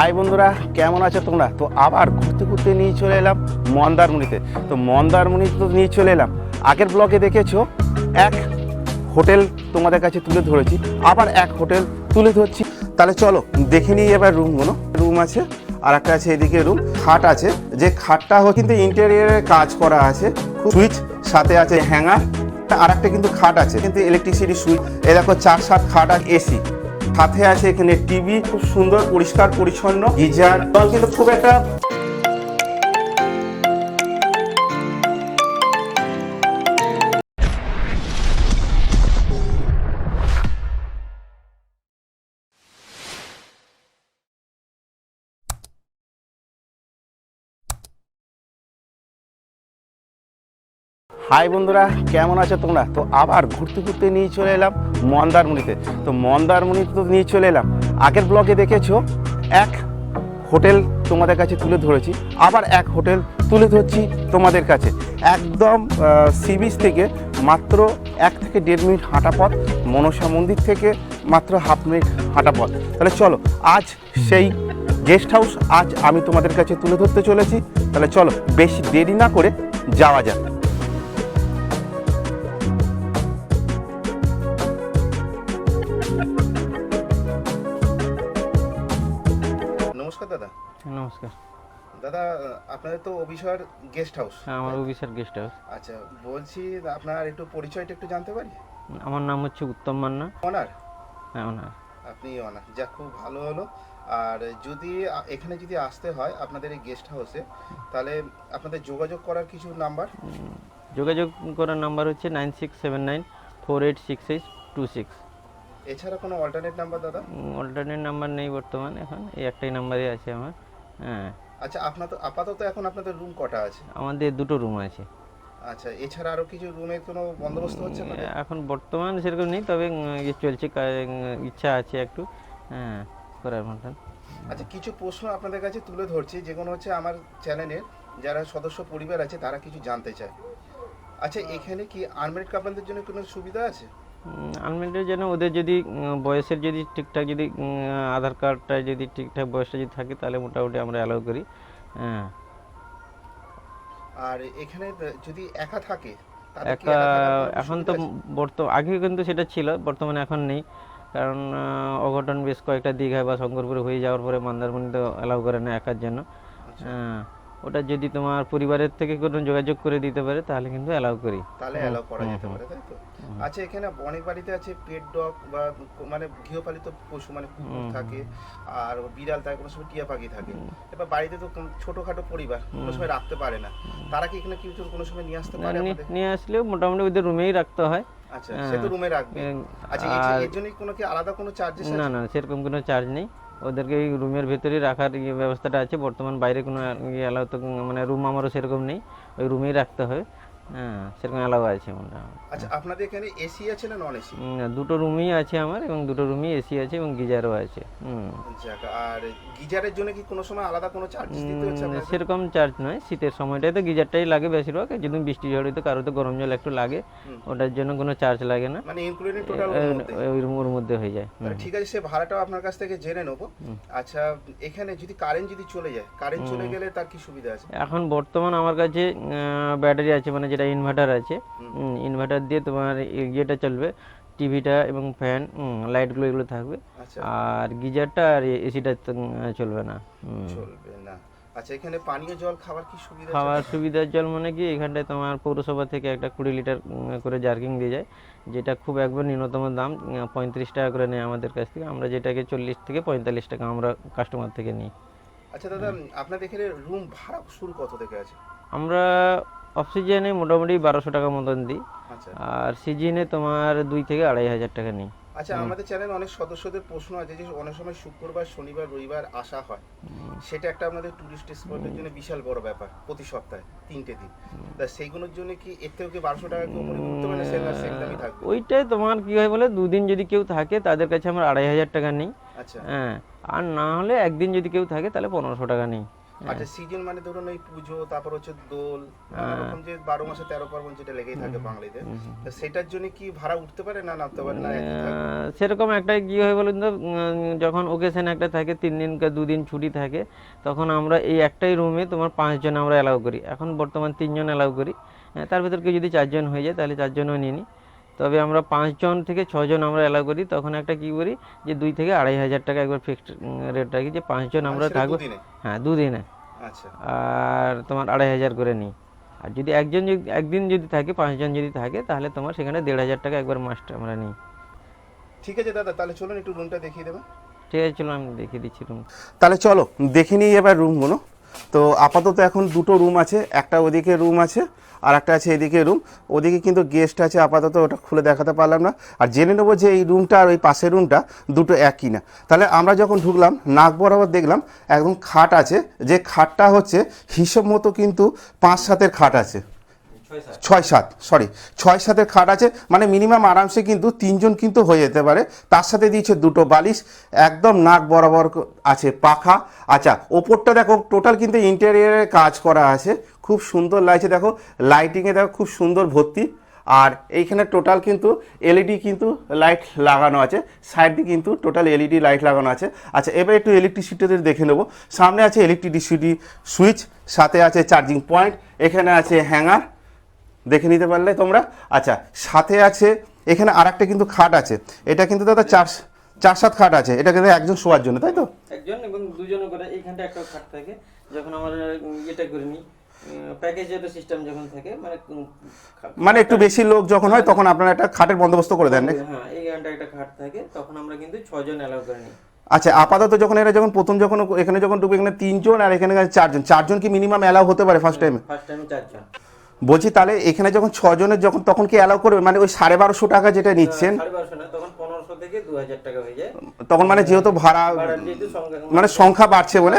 High বন্ধুরা, কেমন আছো তোমরা? তো আবার ঘুরতে ঘুরতে নিয়ে চলে এলাম মন্দারমণিতে। তো মন্দারমণি তো নিয়ে চলে এলাম। আগের ব্লগে দেখেছ, এক হোটেল তোমাদের কাছে তুলে ধরেছি, আবার এক হোটেল তুলে ধরছি। তাহলে চলো, দেখে নিই এবার রুমগুলো রুম আছে আর একটা আছে এদিকে রুম খাট আছে, যে খাটটা কিন্তু ইন্টেরিয়ারের কাজ করা আছে। সুইচ, সাথে আছে হ্যাঙ্গার আর একটা কিন্তু খাট আছে, কিন্তু ইলেকট্রিসিটি সুইচ। এ দেখো চার সাত খাট আর এসি সাথে আছে এখানে টিভি খুব সুন্দর পরিষ্কার পরিচ্ছন্ন। গিজার কিন্তু খুব একটা হাই বন্ধুরা, কেমন আছো তোমরা? তো আবার ঘুরতে ঘুরতে নিয়ে চলে এলাম মন্দারমণিতে। তো মন্দারমণিতে তো নিয়ে চলে এলাম। আগের ব্লগে দেখেছ, এক হোটেল তোমাদের কাছে তুলে ধরেছি, আবার এক হোটেল তুলে ধরছি তোমাদের কাছে। একদম সি বিচ থেকে মাত্র এক থেকে দেড় মিনিট হাঁটা পথ, মনসা মন্দির থেকে মাত্র হাফ মিনিট হাঁটা পথ। তাহলে চলো, আজ সেই গেস্ট হাউস আজ আমি তোমাদের কাছে তুলে ধরতে চলেছি। তাহলে চলো, বেশি দেরি না করে যাওয়া যাক। নমস্কার। দাদা আপনাদের তো অভিশর গেস্ট হাউস হ্যাঁ আমার অফিসার গেস্ট হাউস আচ্ছা বলছি আপনার একটু পরিচয়টা একটু জানতে পারি? আমার নাম হচ্ছে উত্তম মান্না। অনার হ্যাঁ ওনার। আপনি অনার যাক খুব ভালো হলো। আর যদি এখানে যদি আসতে হয় আপনাদের এই গেস্ট হাউসে তাহলে আপনাদের যোগাযোগ করার কিছু নাম্বার যোগাযোগ করার নাম্বার হচ্ছে nine six seven nine four eight six eight two six এছাড়া কোনো অল্টারনেট নাম্বার দাদা? অল্টারনেট নাম্বার নেই বর্তমান এখন এই একটাই নাম্বারই আছে আমার। হ্যাঁ। আচ্ছা আপনার তো আপাতত এখন আপনাদের রুম কটা আছে? আমাদের দুটো রুম আছে। আচ্ছা এছাড়া আরও কিছু রুমে কোনো বন্দোবস্ত হচ্ছে না এখন বর্তমান সেরকম নেই তবে ইয়ে চলছে ইচ্ছা আছে একটু হ্যাঁ করার মতন। আচ্ছা কিছু প্রশ্ন আপনাদের কাছে তুলে ধরছি যেগুলো হচ্ছে আমার চ্যানেলের যারা সদস্য পরিবার আছে তারা কিছু জানতে চায়। আচ্ছা এখানে কি আনমেরিড কাপলদের জন্য কোনো সুবিধা আছে? আনমেন্টের জন্য ওদের যদি বয়সের যদি ঠিকঠাক যদি আধার কার্ডটা যদি ঠিকঠাক বয়সটা যদি থাকে তাহলে মোটামুটি আমরা অ্যালাউ করি। হ্যাঁ। আর এখানে যদি একা থাকে একা এখন তো? বর্তমান আগে কিন্তু সেটা ছিল বর্তমানে এখন নেই। কারণ অঘটন বেশ কয়েকটা দীঘায় বা শঙ্করপুরে হয়ে যাওয়ার পরে মন্দারমণি তো অ্যালাউ করে না একার জন্য। আচ্ছা, হ্যাঁ। ওটা যদি তোমার পরিবারের থেকে কোনো যোগাযোগ করে দিতে পারে তাহলে কিন্তু অ্যালাউ করি। তাহলে অ্যালাউ করা যেতে পারে তাই তো? আচ্ছা এখানে অনেক বাড়িতে আছে পেট ডগ বা মানে গৃহপালিত পশু মানে কুকুর থাকে আর বিড়াল থাকে কোনো সময় টিয়া পাখি থাকে। এবার বাড়িতে তো ছোটখাটো পরিবার কোনো সময় রাখতে পারে না। তারা কি এখানে কিছু কোনো সময় নিয়ে আসতে পারে নিয়ে আসলেও মোটামুটি ওদের রুমেই রাখতে হয়। আচ্ছা হ্যাঁ। সে তো রুমে রাখবে। আচ্ছা এর জন্য কোনো কি আলাদা কোনো চার্জেস না না সেরকম কোনো চার্জ নেই। ওদেরকে এই রুমের ভেতরেই রাখার ইয়ে ব্যবস্থাটা আছে। বর্তমান বাইরে কোনো ইয়ে অ্যালাউ তো মানে রুম আমারও সেরকম নেই। ওই রুমেই রাখতে হবে হ্যাঁ সেরকম অ্যালাউ আছে মোটামুটি আচ্ছা আপনাদের এখানে এসি আছে না নন এসি দুটো রুমই আছে আমার এবং দুটো রুমই এসি আছে এবং গিজারও আছে হুম। আর গিজারের জন্য কি কোনো সময় আলাদা কোনো চার্জেস দিতে হচ্ছে সেরকম চার্জ নয় শীতের সময়টায় তো গিজারটাই লাগে বেশিরভাগ যদি বৃষ্টি ঝড়ে তো কারও তো গরম জল একটু লাগে ওটার জন্য কোনো চার্জ লাগে না। মানে ইনক্লুডিং টোটাল রুমের মধ্যে? হয়ে যায়। ঠিক আছে সে ভাড়াটাও আপনার কাছ থেকে জেনে নেব। আচ্ছা এখানে যদি কারেন্ট যদি চলে যায় কারেন্ট চলে গেলে তার কি সুবিধা আছে? এখন বর্তমান আমার কাছে ব্যাটারি আছে মানে যেটা ইনভার্টার আছে ইনভার্টার দিয়ে তোমার ইয়েটা চলবে টিভিটা এবং ফ্যান লাইটগুলো এগুলো থাকবে। আচ্ছা। আর গিজারটা আর এসিটা চলবে না চলবে না। আচ্ছা এখানে পানীয় জল খাবার কি সুবিধা? খাওয়ার সুবিধার জল মানে কি এখানটায় তোমার পৌরসভা থেকে একটা কুড়ি লিটার করে জার্কিং দিয়ে যায় যেটা খুব একবার ন্যূনতম দাম পঁয়ত্রিশ টাকা করে নেয় আমাদের কাছ থেকে। আমরা যেটাকে চল্লিশ থেকে পঁয়তাল্লিশ টাকা আমরা কাস্টমার থেকে নিই। আচ্ছা দাদা আপনাদের এখানে রুম ভাড়া শুরু কত থেকে আছে? আমরা অফ সিজনে মোটামুটি বারোশো টাকা মতন দিই। আচ্ছা। আর সিজনে তোমার দুই থেকে আড়াই হাজার টাকা নিই। আচ্ছা আমাদের চ্যানেল অনেক সদস্যদের প্রশ্ন আছে যে অনেক সময় শুক্রবার শনিবার রবিবার আসা হয়। সেটা একটা আমাদের টুরিস্ট স্পটের জন্য বিশাল বড় ব্যাপার প্রতি সপ্তাহে তিনটে দিন। তা সেইগুলোর জন্য কি এর থেকে কি বারোশো টাকা কি উপরে উঠতে পারে সেটা সেরকমই থাকবে ওইটাই তোমার কি হয় বলে দুদিন যদি কেউ থাকে তাদের কাছে আমরা আড়াই হাজার টাকা নিই। আচ্ছা। হ্যাঁ আর না হলে একদিন যদি কেউ থাকে তাহলে পনেরোশো টাকা নিই। আচ্ছা সিজন মানে ধরুন ওই পুজো তারপর হচ্ছে দোল নানা রকম যে বারো মাসে তেরো পার্বণ যেটা লেগেই থাকে বাঙালিদের তো সেটার জন্য কি ভাড়া উঠতে পারে না নামতে পারে না সেরকম একটা কি হয় বলুন তো যখন ওকেশন একটা থাকে তিন দিন কা দুদিন ছুটি থাকে তখন আমরা এই একটাই রুমে তোমার পাঁচজন আমরা অ্যালাউ করি। এখন বর্তমান তিনজন অ্যালাউ করি। আহ, তার ভিতর কেউ যদি চারজন হয়ে যায় তাহলে চারজনও নিয়ে নিই। তবে আমরা পাঁচজন থেকে ছজন আমরা অ্যালাউ করি তখন একটা কি করি যে দুই থেকে আড়াই হাজার টাকা একবার ফিক্সড রেট রাখি যে পাঁচজন আমরা সেটা থাকব? হ্যাঁ দুদিনে। আচ্ছা। আর তোমার আড়াই হাজার করে নিই। আর যদি একজন যদি একদিন যদি থাকে পাঁচজন যদি থাকে তাহলে তোমার সেখানে দেড় হাজার টাকা একবার মাস্ট আমরা নিই। ঠিক আছে দাদা তাহলে চলুন একটু রুমটা দেখিয়ে দেবেন ঠিক আছে চলো আমি দেখিয়ে দিচ্ছি রুম তাহলে চলো দেখে নিই এবার রুমগুলো তো আপাতত এখন দুটো রুম আছে, একটা ওদিকে রুম আছে আর একটা আছে এদিকে রুম ওদিকে কিন্তু গেস্ট আছে, আপাতত ওটা খুলে দেখাতে পারলাম না। আর জেনে নেব যে এই রুমটা আর ওই পাশের রুমটা দুটো একই না তাহলে আমরা যখন ঢুকলাম নাক বরাবর দেখলাম, একদম খাট আছে। যে খাটটা হচ্ছে হিসেব মতো কিন্তু পাঁচ সাতের খাট আছে। ছয় সাত। সরি ছয় সাতের খাট আছে মানে মিনিমাম আরামসে কিন্তু তিনজন কিন্তু হয়ে যেতে পারে। তার সাথে দিয়েছে দুটো বালিশ, একদম নাক বরাবর আছে পাখা। আচ্ছা ওপরটা দেখো টোটাল কিন্তু ইন্টেরিয়ারের কাজ করা আছে। খুব সুন্দর লাগছে, দেখো লাইটিংয়ে দেখো, খুব সুন্দর ভর্তি। আর এইখানে টোটাল কিন্তু এলইডি কিন্তু লাইট লাগানো আছে। সাইড দিয়ে কিন্তু টোটাল এলইডি লাইট লাগানো আছে। আচ্ছা এবার একটু ইলেকট্রিসিটিতে দেখে নেব। সামনে আছে ইলেকট্রিসিটি সুইচ সাথে আছে চার্জিং পয়েন্ট এখানে আছে হ্যাঙ্গার দেখে নিতে পারলে তোমরা। আচ্ছা সাথে আছে এখানে আর একটা কিন্তু খাট আছে। এটা কিন্তু দাদা চার চার সাত খাট আছে। এটা কিন্তু একজন শোয়ার জন্য তাই তো? একজন এবং দুজন করে এইখানটা একটা খাট থাকে। যখন আমরা ইয়েটা করে নিই প্যাকেজের সিস্টেম যখন থাকে মানে মানে একটু বেশি লোক যখন হয় তখন আপনারা একটা খাটের বন্দোবস্ত করে দেন? হ্যাঁ এইখানটা একটা খাট থাকে তখন আমরা কিন্তু ছজন অ্যালাউ করে নিই। আচ্ছা আপাতত যখন এরা যখন প্রথম যখন এখানে যখন ঢুকবে এখানে তিনজন আর এখানে চারজন। চারজন কি মিনিমাম অ্যালাউ হতে পারে ফার্স্ট টাইমে ফার্স্ট টাইমে চারজন। বলছি তাহলে এখানে যখন ছজনের যখন তখন কি অ্যালাউ করবে? মানে ওই সাড়ে বারোশো টাকা যেটা নিচ্ছেন তখন হয়ে মানে যেহেতু ভাড়া মানে সংখ্যা বাড়ছে বলে?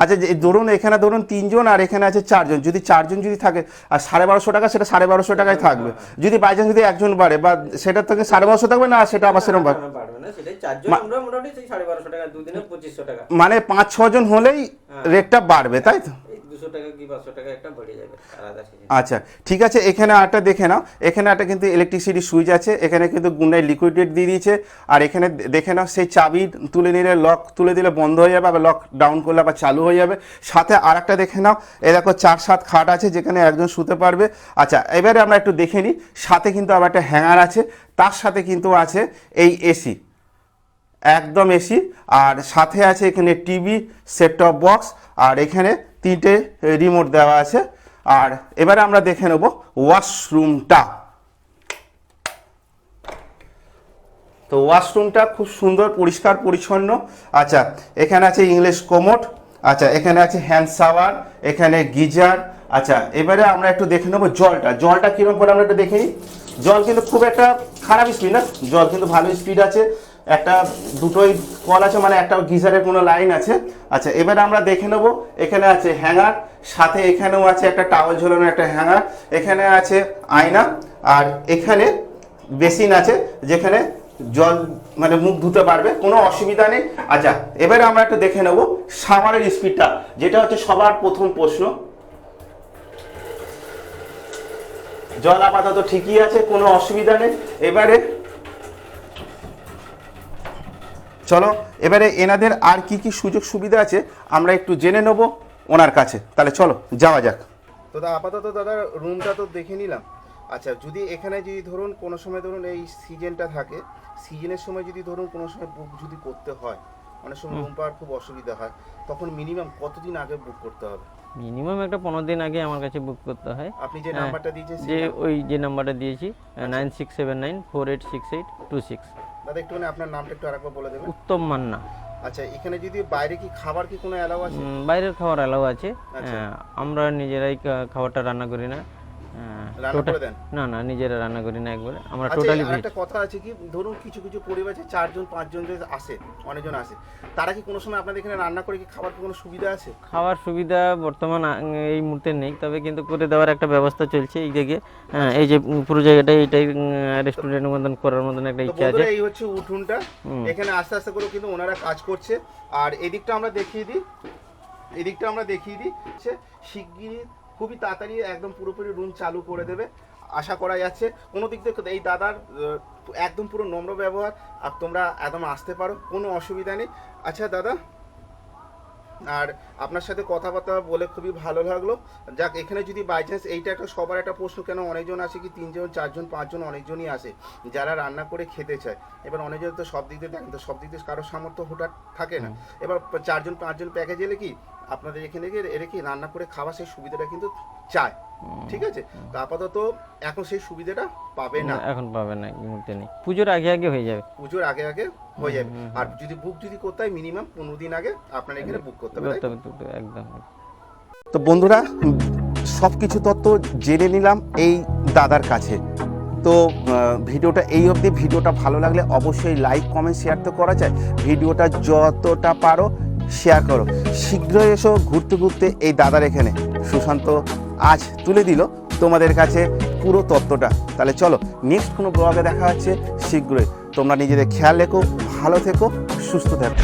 আচ্ছা ধরুন এখানে ধরুন তিনজন আর এখানে আছে চারজন। যদি চারজন যদি থাকে আর সাড়ে বারোশো টাকা সেটা সাড়ে বারোশো টাকায় থাকবে। যদি বাই চান্স যদি একজন বাড়ে বা সেটার থেকে সাড়ে বারোশো থাকবে না সেটা আবার সেরকম মানে পাঁচ ছজন হলেই রেটটা বাড়বে তাই তো? আচ্ছা ঠিক আছে, এখানে আরেকটা দেখে নাও। এখানে একটা কিন্তু ইলেকট্রিসিটি সুইচ আছে, এখানে কিন্তু গুন্ডায় লিকুইডেট দিয়ে দিয়েছে, আর এখানে দেখে নাও, সেই চাবি তুলে নিলে লক তুলে দিলে বন্ধ হয়ে যাবে, আবার লক ডাউন করলে আবার চালু হয়ে যাবে। সাথে আর একটা দেখে নাও, এ দেখো চার সাত খাট আছে, যেখানে একজন শুতে পারবে। আচ্ছা এবারে আমরা একটু দেখে নিই, সাথে কিন্তু আবার একটা হ্যাঙ্গার আছে, তার সাথে কিন্তু আছে এই এসি একদম এসি আর সাথে আছে এখানে টিভি সেট টপ বক্স আর এখানে তিনটে রিমোট দেওয়া আছে। আর এবারে আমরা দেখে নেব ওয়াশরুমটা তো ওয়াশরুমটা খুব সুন্দর, পরিষ্কার, পরিচ্ছন্ন। আচ্ছা এখানে আছে ইংলিশ কোমোট আচ্ছা এখানে আছে হ্যান্ড শাওয়ার এখানে গিজার। আচ্ছা এবারে আমরা একটু দেখে নেব জলটা। জলটা কীরকম করে আমরা একটু দেখে নিই। জল কিন্তু খুব একটা খারাপ স্পিড না। জল কিন্তু ভালো স্পিড আছে। একটা দুটোই কল আছে মানে একটা গিজারের কোনো লাইন আছে। আচ্ছা এবারে আমরা দেখে নেব, এখানে আছে হ্যাঙ্গার সাথে এখানেও আছে একটা টাওয়াল ঝোলানো একটা হ্যাঙ্গার এখানে আছে আয়না, আর এখানে বেসিন আছে, যেখানে জল মানে মুখ ধুতে পারবে, কোনো অসুবিধা নেই। আচ্ছা এবারে আমরা একটু দেখে নেব সামারের স্পিডটা যেটা হচ্ছে সবার প্রথম প্রশ্ন। জল আপাতত ঠিকই আছে, কোনো অসুবিধা নেই। এবারে চলো এবারে এনাদের আর কি কি সুযোগ সুবিধা আছে আমরা একটু জেনে নেব ওনার কাছে। তাহলে চলো যাওয়া যাক। তো দা আপাতত দাদা রুমটা তো দেখে নিলাম। আচ্ছা যদি এখানে যদি ধরুন কোনো সময় ধরুন এই সিজনটা থাকে সিজনের সময় যদি ধরুন কোনো সময় বুক যদি করতে হয় অনেক সময় রুম পাওয়ার খুব অসুবিধা হয় তখন মিনিমাম কতদিন আগে বুক করতে হবে? মিনিমাম একটা পনেরো দিন আগে আমার কাছে বুক করতে হয়। আপনি যে হ্যাঁ, নাম্বারটা দিয়েছেন যে ওই যে নাম্বারটা দিয়েছি nine six seven nine four eight six eight two six দাদা একটুখানি আপনার নামটা একটু আরেকবার বলে দেবেন। উত্তম মান্না। আচ্ছা এখানে যদি বাইরে কি খাবার কি কোনো অ্যালাউ আছে? বাইরের খাবার অ্যালাউ আছে। আচ্ছা। হ্যাঁ, আমরা নিজেরাই খাবারটা রান্না করি না। রান্না করে দেন? না না নিজেরা রান্না করি না একবারে। আমরা আচ্ছা টোটালি একটা কথা আছে কি? ধরুন কিছু কিছু পরিবার চারজন পাঁচজন আসে অনেকজন আসে তারা কি কোনো সময় আপনাদের এখানে রান্না করে কি খাবার কোনো সুবিধা আছে? খাওয়ার সুবিধা বর্তমান এই মুহূর্তে নেই তবে কিন্তু করে দেওয়ার একটা ব্যবস্থা চলছে এই জায়গায় হ্যাঁ এই যে পুরো জায়গাটা এইটাই রেস্টুরেন্টের মতন করার মতন একটা ইচ্ছা আছে। এই হচ্ছে উঠুনটা। এখানে আস্তে আস্তে করে কিন্তু ওনারা কাজ করছে। আর এদিকটা আমরা দেখিয়ে দিই। এদিকটা আমরা দেখিয়ে দিই সে শিগগিরই খুবই তাড়াতাড়ি একদম পুরোপুরি রুম চালু করে দেবে। আশা করা যাচ্ছে। কোনো দিক থেকে এই দাদার একদম পুরো নম্র ব্যবহার আর তোমরা একদম আসতে পারো কোনো অসুবিধা নেই। আচ্ছা দাদা? আর আপনার সাথে কথাবার্তা বলে খুবই ভালো লাগল। যাক এখানে যদি বাই চান্স এইটা একটা সবার একটা প্রশ্ন কেন অনেকজন আসে কি তিনজন চারজন পাঁচজন অনেকজনই আসে? যারা রান্না করে খেতে চায়। এবার অনেকজন তো সব দিক দিয়ে দেখেন তো সব দিক দিয়ে কারোর সামর্থ্য হঠাৎ থাকে না। এবার চারজন পাঁচজন প্যাকেজ এলে কি আপনাদের এখানে গিয়ে এর কি রান্না করে খাওয়া সেই সুবিধাটা কিন্তু চায়। ঠিক আছে? তো আপাতত এখন সেই সুবিধাটা পাবে না। এখন পাবে না এই মুহূর্তে নেই। পুজোর আগে আগে হয়ে যাবে। পুজোর আগে আগে হয়ে যাবে। আর যদি বুক যদি করতে হয় মিনিমাম পনেরো দিন আগে আপনার এখানে বুক করতে হবে? একদম তো বন্ধুরা সব কিছু তত্ত্ব জেনে নিলাম এই দাদার কাছে। তো ভিডিওটা এই অবধি। ভিডিওটা ভালো লাগলে অবশ্যই লাইক কমেন্ট শেয়ার তো করা যায়। ভিডিওটা যতটা পারো শেয়ার করো। শীঘ্রই এসো ঘুরতে ঘুরতে এই দাদার এখানে। সুশান্ত আজ তুলে দিল তোমাদের কাছে পুরো তত্ত্বটা। তাহলে চলো নেক্সট কোনো ব্লগে দেখা হচ্ছে শীঘ্রই। তোমরা নিজেদের খেয়াল রেখো, ভালো থেকো, সুস্থ থেকো।